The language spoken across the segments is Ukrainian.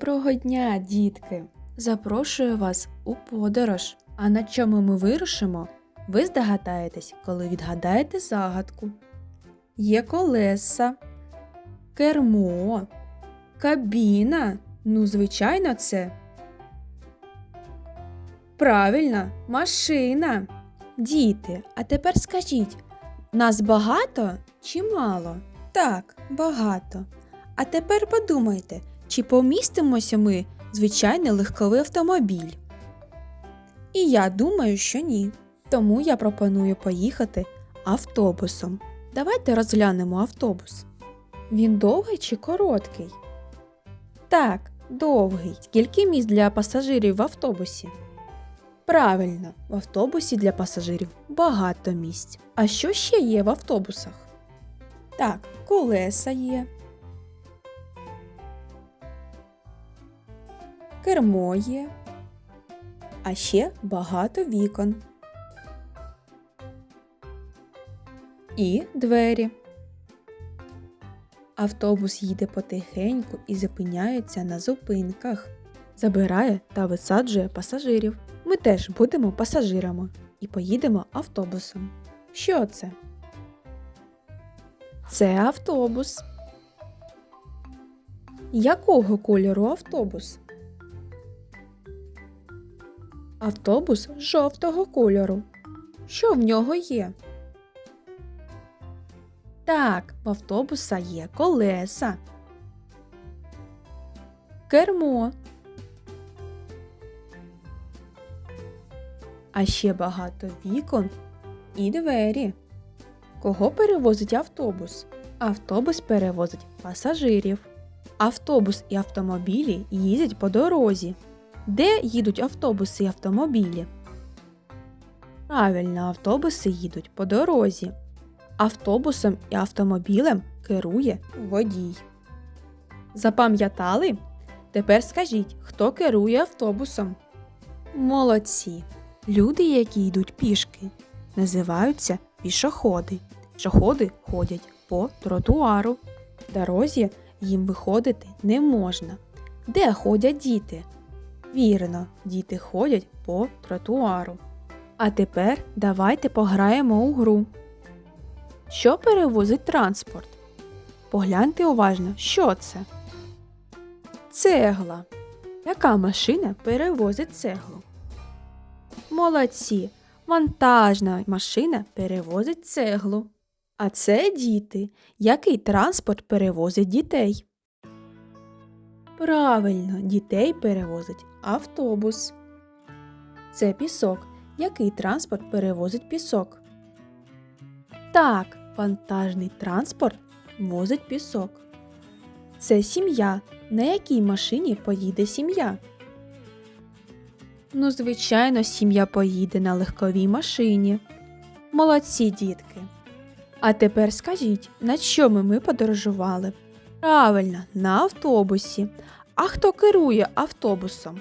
Доброго дня, дітки! Запрошую вас у подорож. А на чому ми вирушимо? Ви здогадаєтесь, коли відгадаєте загадку. Є колеса, кермо, кабіна. Ну, звичайно, це. Правильно, машина. Діти, а тепер скажіть, нас багато чи мало? Так, багато. А тепер подумайте, чи помістимося ми звичайний легковий автомобіль? І я думаю, що ні. Тому я пропоную поїхати автобусом. Давайте розглянемо автобус. Він довгий чи короткий? Так, довгий. Скільки місць для пасажирів в автобусі? Правильно, в автобусі для пасажирів багато місць. А що ще є в автобусах? Так, колеса є. Кермо є. А ще багато вікон. І двері. Автобус їде потихеньку і зупиняється на зупинках. Забирає та висаджує пасажирів. Ми теж будемо пасажирами і поїдемо автобусом. Що це? Це автобус. Якого кольору автобус? Автобус жовтого кольору. Що в нього є? Так, в автобуса є колеса. Кермо. А ще багато вікон і двері. Кого перевозить автобус? Автобус перевозить пасажирів. Автобус і автомобілі їздять по дорозі. Де їдуть автобуси і автомобілі? Правильно, автобуси їдуть по дорозі. Автобусом і автомобілем керує водій. Запам'ятали? Тепер скажіть, хто керує автобусом? Молодці! Люди, які йдуть пішки, називаються пішоходи. Пішоходи ходять по тротуару. Дорозі їм виходити не можна. Де ходять діти? Вірно, діти ходять по тротуару. А тепер давайте пограємо у гру. Що перевозить транспорт? Погляньте уважно, що це? Цегла. Яка машина перевозить цеглу? Молодці. Вантажна машина перевозить цеглу. А це діти. Який транспорт перевозить дітей? Правильно, дітей перевозить автобус. Це пісок. Який транспорт перевозить пісок? Так, вантажний транспорт возить пісок. Це сім'я. На якій машині поїде сім'я? Ну, звичайно, сім'я поїде на легковій машині. Молодці, дітки. А тепер скажіть, на чому ми подорожували? Правильно, на автобусі. А хто керує автобусом?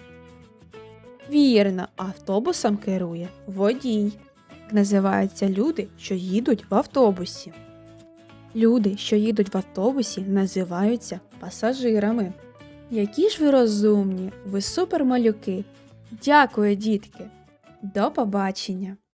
Вірно, автобусом керує водій. Так називаються люди, що їдуть в автобусі. Люди, що їдуть в автобусі, називаються пасажирами. Які ж ви розумні, ви супермалюки. Дякую, дітки. До побачення!